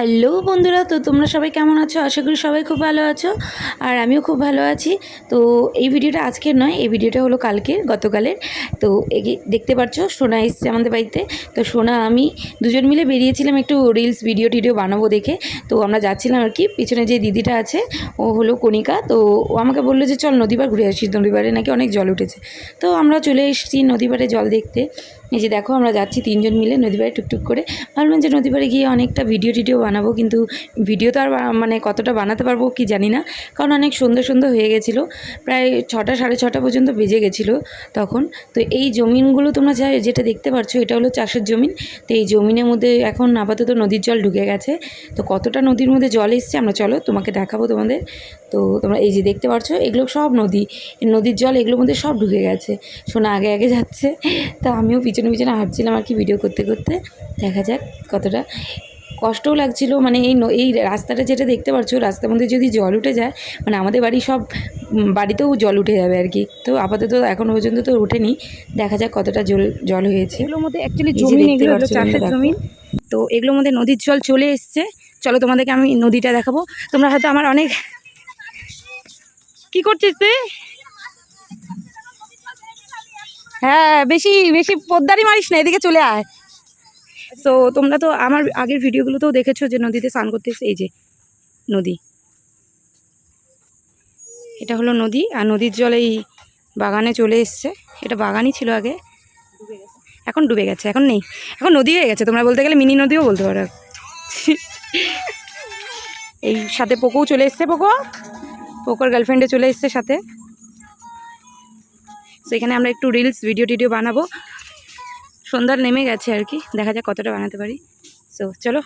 Hello বন্ধুরা, তো তোমরা সবাই কেমন আছো? আশা করি সবাই খুব ভালো আছো আর আমিও খুব ভালো আছি। তো এই ভিডিওটা আজকের নয়, এই ভিডিওটা হলো কালকের, গতকালের। তো দেখতে পাচ্ছ, সোনা এসছে আমাদের বাড়িতে। তো সোনা, আমি দুজন মিলে বেরিয়েছিলাম একটু রিলস ভিডিও টিডিও বানাবো দেখে। তো আমরা যাচ্ছিলাম আর কি, পিছনে যে দিদিটা আছে, ও হলো কণিকা। তো ও আমাকে বলল যে, চল নদীবার ঘুরে আসি। নদীবারে নাকি অনেক জল উঠেছে। তো আমরা চলে এসেছি নদীবারে জল দেখতে। এই যে দেখো, আমরা যাচ্ছি তিনজন মিলে নদীবারে টুকটুক করে। ভাবলাম যে নদীবারে গিয়ে অনেকটা ভিডিও টিডিও বানাবো, কিন্তু ভিডিও তো আর মানে কতটা বানাতে পারব কি জানি না। কারণ অনেক সুন্দর সুন্দর হয়ে গেছিল, প্রায় ছটা, সাড়ে ছটা পর্যন্ত বেজে গেছিল তখন। তো এই জমিনগুলো তোমরা যা যেটা দেখতে পাচ্ছ এটা হলো চাষের জমিন। তো এই জমিনের মধ্যে এখন আপাতত নদীর জল ঢুকে গেছে। তো কতটা নদীর মধ্যে জল এসছে, আমরা চলো তোমাকে দেখাবো তোমাদের। তো তোমরা এই যে দেখতে পাচ্ছ এগুলো সব নদী। নদীর জল এগুলোর মধ্যে সব ঢুকে গেছে। শোনা, আগে আগে যাচ্ছে। তা আমিও পিছনে পিছনে পিছনে হাঁটছিলাম আর কি ভিডিও করতে করতে দেখা যাক কতটা কষ্টও লাগছিল। মানে এই এই রাস্তাটা যেটা দেখতে পাচ্ছ রাস্তার মধ্যে যদি জল উঠে যায় মানে আমাদের বাড়ি সব বাড়িতেও জল উঠে যাবে আর কি। তো আপাতত এখনও পর্যন্ত তো ওঠেনি দেখা যাক কতটা জল জল হয়েছে। এগুলোর মধ্যে অ্যাকচুয়ালি জমি দেখতে এগুলো চাষের জমি। তো এগুলোর মধ্যে নদীর জল চলে এসছে। চলো তোমাদেরকে আমি নদীটা দেখাবো। তোমরা হয়তো আমার অনেক কি করছিস তুই? হ্যাঁ বেশি বেশি পদ্মারি মারিস না, এদিকে চলে আয়। তো তোমরা তো আমার আগের ভিডিওগুলোতেও দেখেছ যে নদীতে স্নান করতে এই যে, নদী। এটা হলো নদী, আর নদীর জল এই বাগানে চলে এসছে। এটা বাগানই ছিল আগে। এখন ডুবে গেছে, এখন নেই। এখন নদী হয়ে গেছে, তোমরা বলতে গেলে মিনি নদীও বলতে পারো। এই সাথে পোকোও চলে এসছে, পোকো। পোকোর গার্লফ্রেন্ডে চলে এসছে সাথে। তো এখানে আমরা একটু রিলস ভিডিও টিডিও বানাবো। সন্ধ্যার নেমে গেছে আর কি। দেখা যাক কতটা বানাতে পারি। সো চলো।